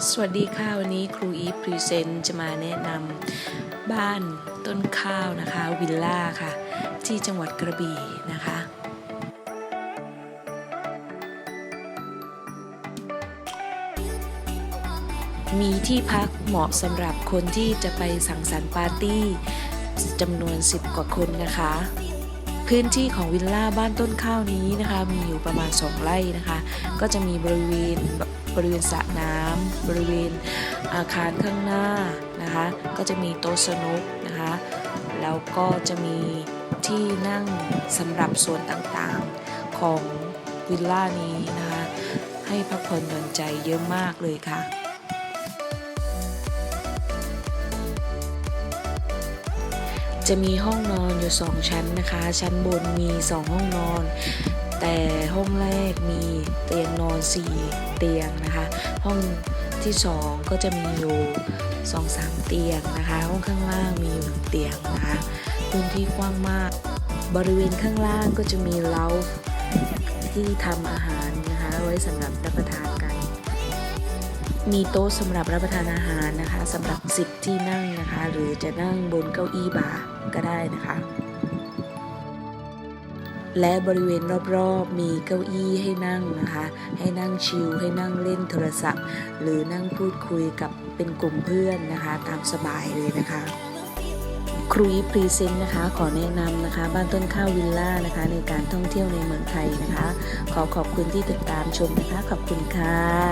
สวัสดีค่ะ วันนี้ครูอีฟพรีเซนต์จะมาแนะนำบ้านต้นข้าวนะคะ วิลล่าค่ะ ที่จังหวัดกระบี่นะคะมีที่พักเหมาะสำหรับคนที่จะไปสังสรรค์ปาร์ตี้จำนวน 10 กว่าคนนะคะ พื้นที่ของวิลล่าบ้านต้นข้าวนี้นะคะ มีอยู่ประมาณ 2 ไร่นะคะ ก็จะมีบริเวณ บริเวณสระน้ำบริเวณอาคารข้างหน้านะคะ ก็จะมีโต๊ะสนุกนะคะ แล้วก็จะมีที่นั่งสำหรับส่วนต่างๆของวิลล่านี้นะคะ ให้พักผ่อนหย่อนใจเยอะมากเลยค่ะจะมีห้องนอนอยู่ 2 ชั้นนะคะ ชั้นบนมี 2 ห้องนอน องแรกมีเตียงนอน 4 เตียงนะคะ ห้องที่ 2 ก็จะมีอยู่ 2-3 เตียงนะคะ ห้องข้างล่างมีอยู่เตียงนะคะพื้นที่กว้างมาก บริเวณข้างล่างก็จะมีเล้าที่ทำอาหารนะคะ ไว้สำหรับรับประทานกัน มีโต๊ะสำหรับรับประทานอาหารนะคะสำหรับสิบที่นั่งนะคะ หรือจะนั่งบนเก้าอี้บาร์ก็ได้นะคะ และบริเวณรอบๆมีเก้าอี้ให้นั่งนะคะ ให้นั่งชิลให้นั่งเล่นโทรศัพท์ หรือนั่งพูดคุยกับเป็นกลุ่มเพื่อนนะคะ ตามสบายเลยนะคะครูอีฟพรีเซนต์นะคะขอแนะนำนะคะ บ้านต้นข้าววิลล่านะคะ ในการท่องเที่ยวในเมืองไทยนะคะ ขอขอบคุณที่ติดตามชมนะคะ ขอบคุณค่ะ